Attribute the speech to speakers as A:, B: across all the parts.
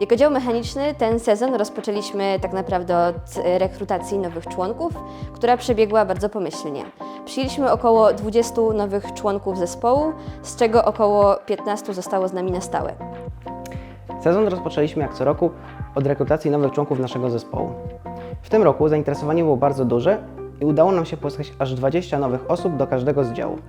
A: Jako dział mechaniczny ten sezon rozpoczęliśmy tak naprawdę od e, rekrutacji nowych członków, która przebiegła bardzo pomyślnie. Przyjęliśmy około 20 nowych członków zespołu, z czego około 15 zostało z nami na stałe.
B: Sezon rozpoczęliśmy jak co roku od rekrutacji nowych członków naszego zespołu. W tym roku zainteresowanie było bardzo duże i udało nam się pozyskać aż 20 nowych osób do każdego z działów.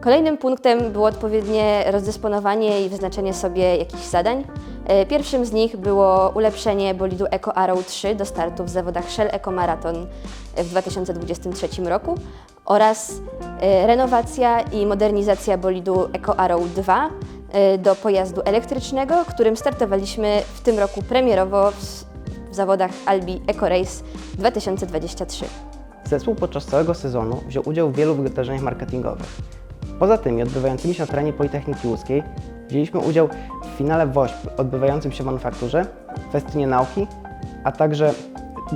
A: Kolejnym punktem było odpowiednie rozdysponowanie i wyznaczenie sobie jakichś zadań. E, Pierwszym z nich było ulepszenie bolidu Eco Arrow 3 do startu w zawodach Shell Eco Marathon w 2023 roku oraz e, renowacja i modernizacja bolidu Eco Arrow 2 e, do pojazdu elektrycznego, którym startowaliśmy w tym roku premierowo w, zawodach Albi Eco Race 2023.
B: Zespół podczas całego sezonu wziął udział w wielu wydarzeniach marketingowych. Poza tymi odbywającymi się na terenie Politechniki Łódzkiej wzięliśmy udział w finale WOŚP odbywającym się w manufakturze, festynie nauki, a także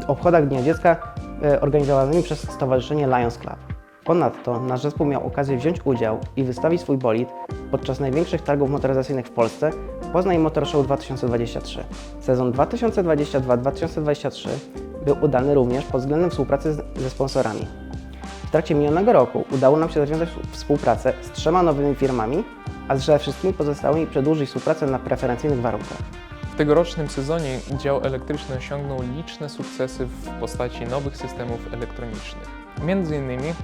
B: obchodach Dnia Dziecka e, organizowanymi przez Stowarzyszenie Lions Club. Ponadto nasz zespół miał okazję wziąć udział i wystawić swój bolid podczas największych targów motoryzacyjnych w Polsce Poznań Motor Show 2023. Sezon 2022-2023 był udany również pod względem współpracy ze sponsorami. W trakcie minionego roku udało nam się zawiązać współpracę z trzema nowymi firmami, a ze wszystkimi pozostałymi przedłużyć współpracę na preferencyjnych warunkach.
C: W tegorocznym sezonie dział elektryczny osiągnął liczne sukcesy w postaci nowych systemów elektronicznych. Między innymi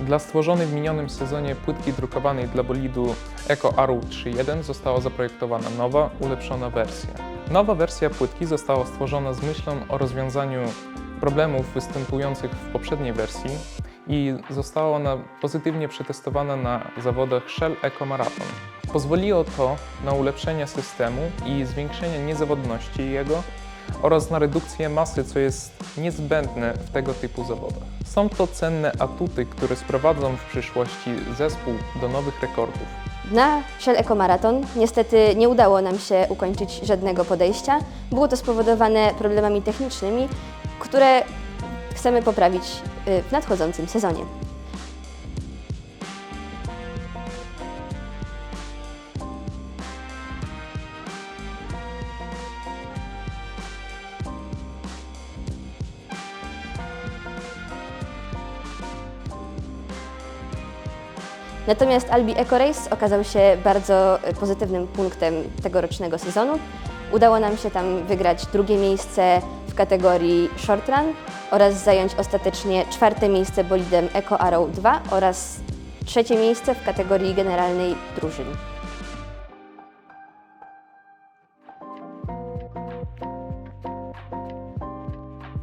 C: dla stworzonej w minionym sezonie płytki drukowanej dla bolidu Eco Arrow 3.1 została zaprojektowana nowa, ulepszona wersja. Nowa wersja płytki została stworzona z myślą o rozwiązaniu problemów występujących w poprzedniej wersji i została ona pozytywnie przetestowana na zawodach Shell Eco Marathon. Pozwoliło to na ulepszenie systemu i zwiększenie niezawodności jego oraz na redukcję masy, co jest niezbędne w tego typu zawodach. Są to cenne atuty, które sprowadzą w przyszłości zespół do nowych rekordów.
A: Na Shell Eco Marathon niestety nie udało nam się ukończyć żadnego podejścia. Było to spowodowane problemami technicznymi, które chcemy poprawić w nadchodzącym sezonie. Natomiast Albi Eco Race okazał się bardzo y, pozytywnym punktem tegorocznego sezonu. Udało nam się tam wygrać drugie miejsce kategorii Short Run oraz zająć ostatecznie czwarte miejsce bolidem Eco Arrow 2 oraz trzecie miejsce w kategorii generalnej drużyn.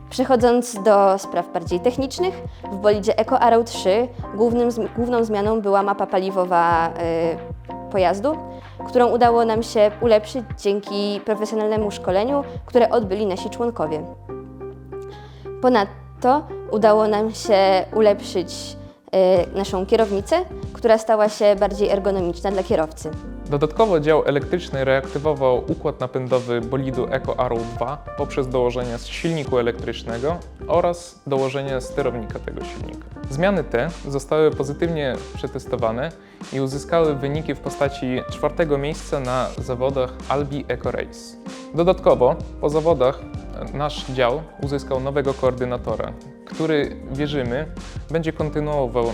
A: Przechodząc do spraw bardziej technicznych, w bolidzie Eco Arrow 3 głównym, główną zmianą była mapa paliwowa y, pojazdu, którą udało nam się ulepszyć dzięki profesjonalnemu szkoleniu, które odbyli nasi członkowie. Ponadto udało nam się ulepszyć y, naszą kierownicę, która stała się bardziej ergonomiczna dla kierowcy.
C: Dodatkowo dział elektryczny reaktywował układ napędowy bolidu Eco Arrow 2 poprzez dołożenie silniku elektrycznego oraz dołożenie sterownika tego silnika. Zmiany te zostały pozytywnie przetestowane i uzyskały wyniki w postaci czwartego miejsca na zawodach Albi Eco Race. Dodatkowo po zawodach e, nasz dział uzyskał nowego koordynatora, który wierzymy będzie kontynuował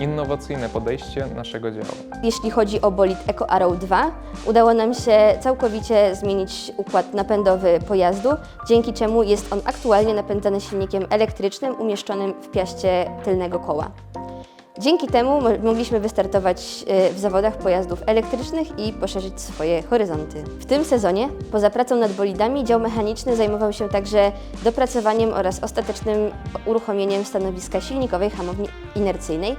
C: innowacyjne podejście naszego działu.
A: Jeśli chodzi o bolid Eco Arrow 2, udało nam się całkowicie zmienić układ napędowy pojazdu, dzięki czemu jest on aktualnie napędzany silnikiem elektrycznym umieszczonym w piaście tylnego koła. Dzięki temu mo- mogliśmy wystartować y, w zawodach pojazdów elektrycznych i poszerzyć swoje horyzonty. W tym sezonie, poza pracą nad bolidami, dział mechaniczny zajmował się także dopracowaniem oraz ostatecznym uruchomieniem stanowiska silnikowej hamowni inercyjnej,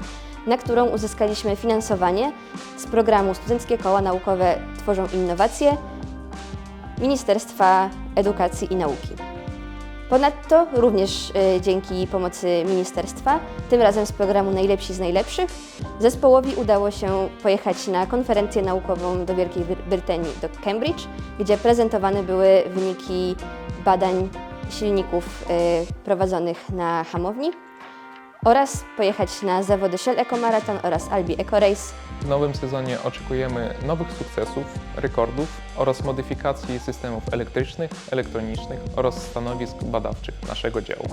A: na którą uzyskaliśmy finansowanie z programu Studenckie Koła Naukowe Tworzą Innowacje Ministerstwa Edukacji i Nauki. Ponadto również y, dzięki pomocy ministerstwa, tym razem z programu Najlepsi z Najlepszych, zespołowi udało się pojechać na konferencję naukową do Wielkiej Bry- Brytanii, do Cambridge, gdzie prezentowane były wyniki badań silników y, prowadzonych na hamowni. Oraz pojechać na zawody Shell Eco Marathon oraz Albi Eco Race.
C: W nowym sezonie oczekujemy nowych sukcesów, rekordów oraz modyfikacji systemów elektrycznych, elektronicznych oraz stanowisk badawczych naszego działu.